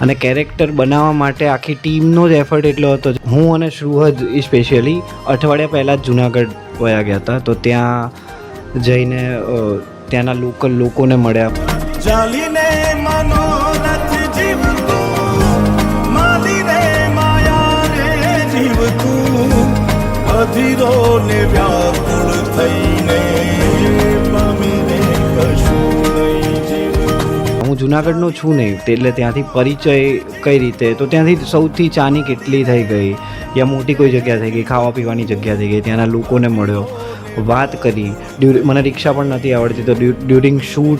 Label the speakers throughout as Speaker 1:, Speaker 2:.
Speaker 1: અને કેરેક્ટર બનાવવા માટે આખી ટીમનો જ એફર્ટ એટલો હતો. હું અને શ્રુહદ સ્પેશિયલી અઠવાડિયા પહેલાં જ જુનાગઢ વયા ગયા હતા, તો ત્યાં જઈને ત્યાંના લોકલ લોકોને મળ્યા. જુનાગઢનો છું નહીં એટલે ત્યાંથી પરિચય કઈ રીતે? તો ત્યાંથી સૌથી ચાની કેટલી થઈ ગઈ? યા મોટી કોઈ જગ્યા થઈ ગઈ? ખાવા પીવાની જગ્યા થઈ ગઈ? ત્યાંના લોકોને મળ્યો, વાત કરી. મને રિક્ષા પણ નથી આવડતી, તો ડ્યુ- ડ્યુરિંગ શૂટ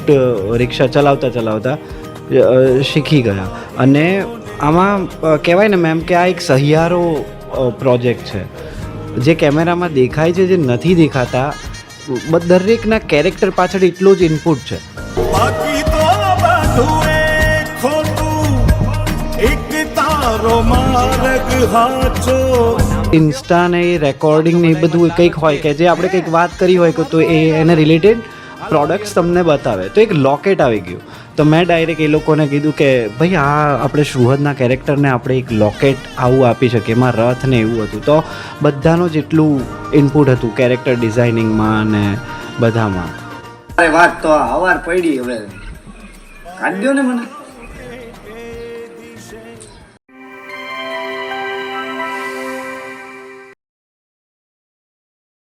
Speaker 1: રિક્ષા ચલાવતા ચલાવતા શીખી ગયા. અને આમાં કહેવાય ને મેમ કે આ એક સહિયારો પ્રોજેક્ટ છે. જે કેમેરામાં દેખાય છે, જે નથી દેખાતા દરેકના કેરેક્ટર પાછળ એટલો જ ઇનપુટ છે.
Speaker 2: બાકી તો એ ખોટું એક તારો માર્ગ હાચો.
Speaker 1: ઇન્સ્ટા ને એ રેકોર્ડિંગ ને એ બધું કંઈક હોય કે જે આપણે કંઈક વાત કરી હોય કે તો એ એને રિલેટેડ પ્રોડક્ટ્સ તમને બતાવે. તો એક લોકેટ આવી ગયું. તો મેં ડાયરેક્ટ એ લોકોને કીધું કે ભાઈ આ આપણે સુહદના કેરેક્ટરને આપણે એક લોકેટ આવું આપી શકીએ. એમાં રથ ને એવું હતું. તો બધાનું જેટલું ઇનપુટ હતું કેરેક્ટર ડિઝાઇનિંગમાં ને બધામાં.
Speaker 3: વાત તો હવાર પડી હવે. 안 되려면